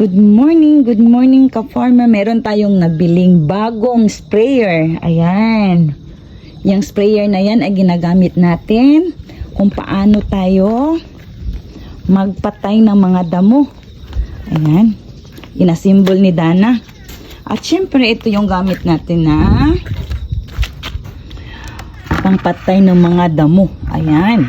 Good morning, good morning ka-farmer. Meron tayong nabiling bagong sprayer. Ayan. Yung sprayer na yan ay ginagamit natin kung paano tayo magpatay ng mga damo. Ayan. Inasimbol ni Dana. At syempre, ito yung gamit natin na pangpatay ng mga damo. Ayan.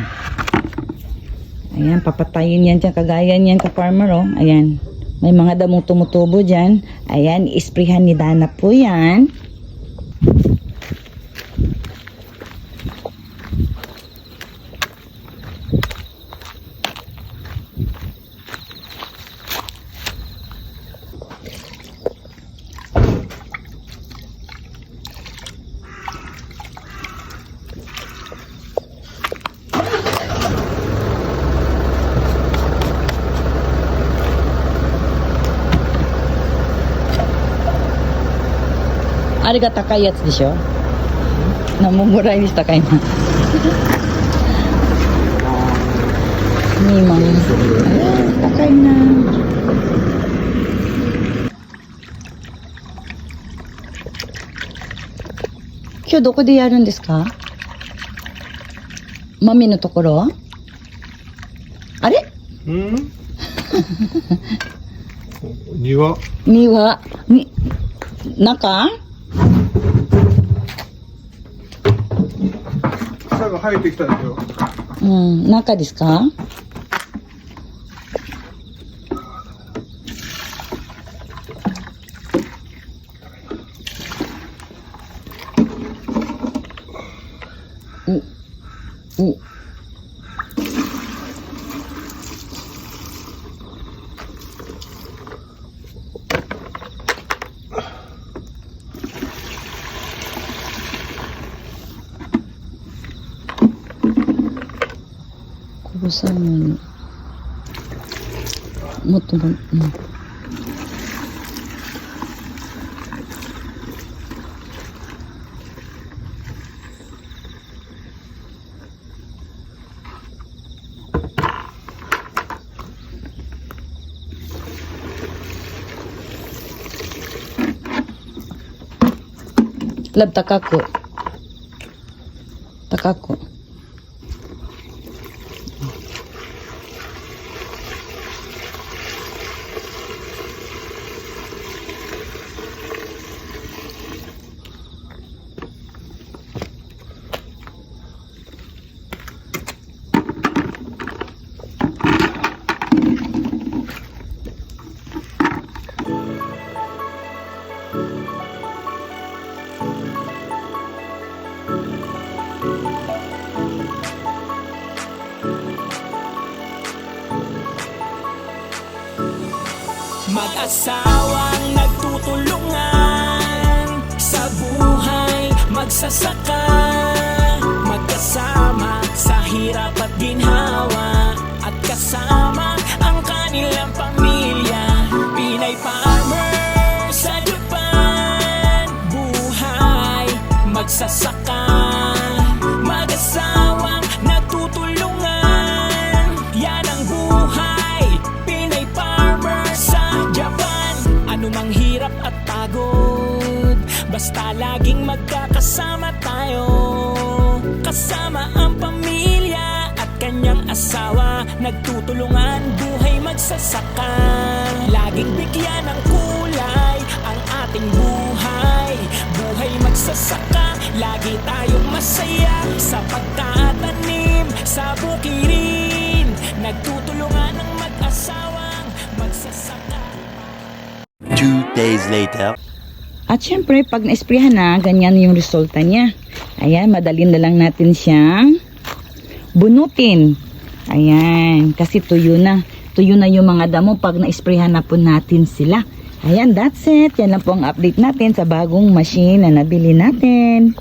Ayan, papatayin yan dyan. Kagaya niyan ka-farmer, oh. Ayan. May mga damong tumutubo dyan. Ayan, isprihan ni Dana po yan. あれが高いやつでしょ？何本ぐらいにしたかいな2万。えー高いな。今日どこでやるんですか？マミのところあれ？うん？庭。庭。に中？草が生えてきたんでしょうん、中ですか？お、お、こぼさないのもっとも、うん。 Lab, takako. Takako. Mag-asawang nagtutulungan Sa buhay magsasaka Magkasama sa hirap at ginhawa. At kasama ang kanilang pamilya Pinay farmer sa Japan. Buhay magsasaka Anumang hirap at pagod Basta laging magkakasama tayo. Kasama ang pamilya at kanyang asawa Nagtutulungan buhay magsasaka. Laging bigyan ng kulay ang ating buhay Buhay magsasaka, lagi tayong masaya Sa pagtatanim, sa bukirin. Nagtutulungan Two days later. At syempre, pag na-sprayhan na, ganyan yung resulta niya. Ayan, madalin na lang natin siyang bunutin. Ayan, kasi tuyo na. Tuyo na yung mga damo pag na-sprayhan na po natin sila. Ayan, that's it. Yan lang po ang update natin sa bagong machine na nabili natin.